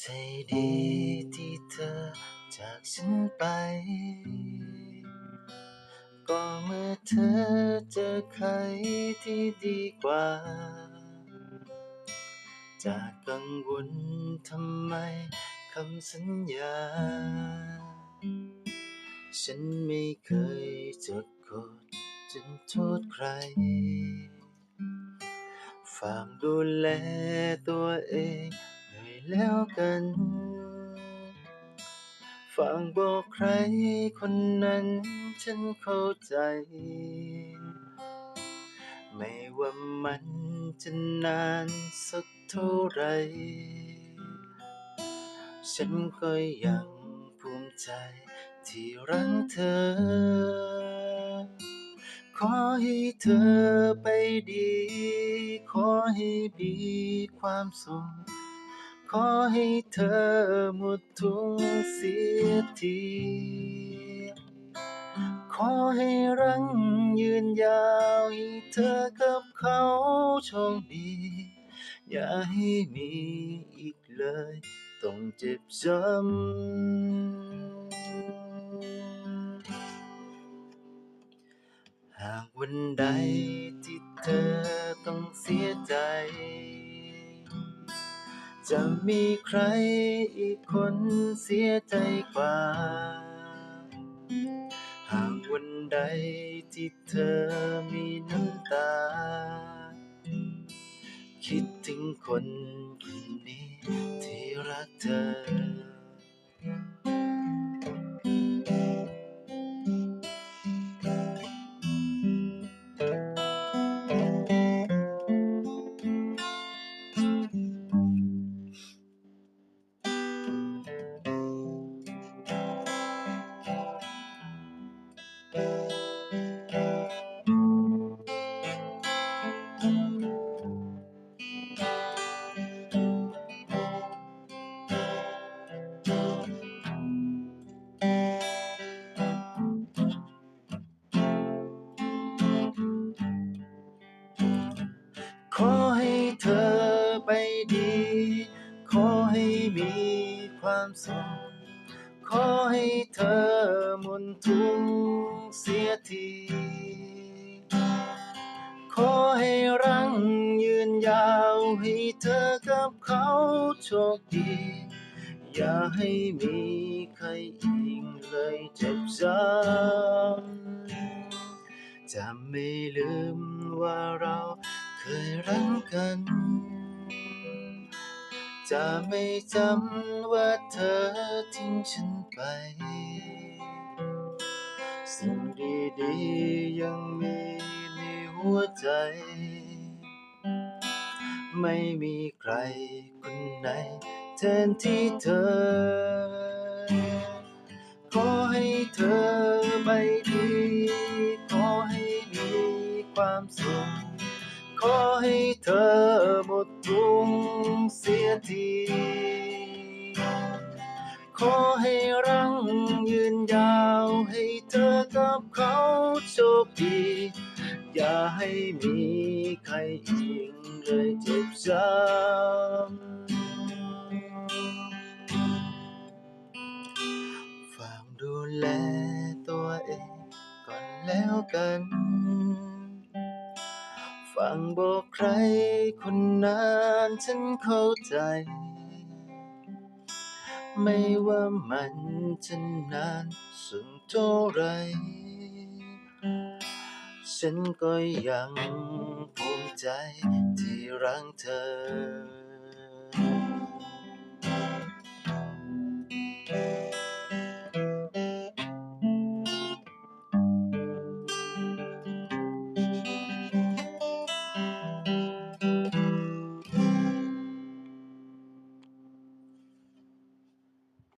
ใจดีที่เธอจากฉันไป ก็เมื่อเธอเจอใครที่ดีกว่า จากกังวลทำไมคำสัญญา ฉันไม่เคยจะโกรธจนโทษใคร ฝากดูแลตัวเอง แล้วกัน ฝากบอกใครคนนั้นฉันเข้าใจ ไม่ว่ามันจะนานสักเท่าไร ฉันก็ยังภูมิใจที่รักเธอ ขอให้เธอไปดี ขอให้มีความสุข อให้เธอหมดทุกเสียทีขอให้รังยืนยาวให้เธอกับเขาโชคดี อย่าให้มีอีกเลย ต้องเจ็บช้ำหากวันใดที่เธอต้องเสียใจ จะมีใครอีกคนเสียใจกว่า หากวันใดที่เธอมีน้ำตา คิดถึงคนคนนี้ที่รักเธอ ดี ขอให้มีความสุข ขอให้เธอหมดทุกเสียที ขอให้รังยืนยาวให้เธอกับเขาโชคดี อย่าให้มีใครอีกเลยเจ็บช้ำจะไม่ลืมว่าเราเคยรักกัน จะไม่จำว่าเธอทิ้งฉันไป สิ่งดีๆยังมีในหัวใจ ไม่มีใครคนไหนแทนที่เธอ ขอให้เธอไปดี ขอให้มีความสุข ขอให้เธอหมดทุก ทีขอให้รังยืนยาวให้เธอกับเขาโชคดี อย่าให้มีใครอีกเลยเจ็บช้ำ ฟังบอกใครคนนั้นฉันเข้าใจ ไม่ว่ามันจะนานสักเท่าไร ฉันก็ยังภูมิใจที่รักเธอ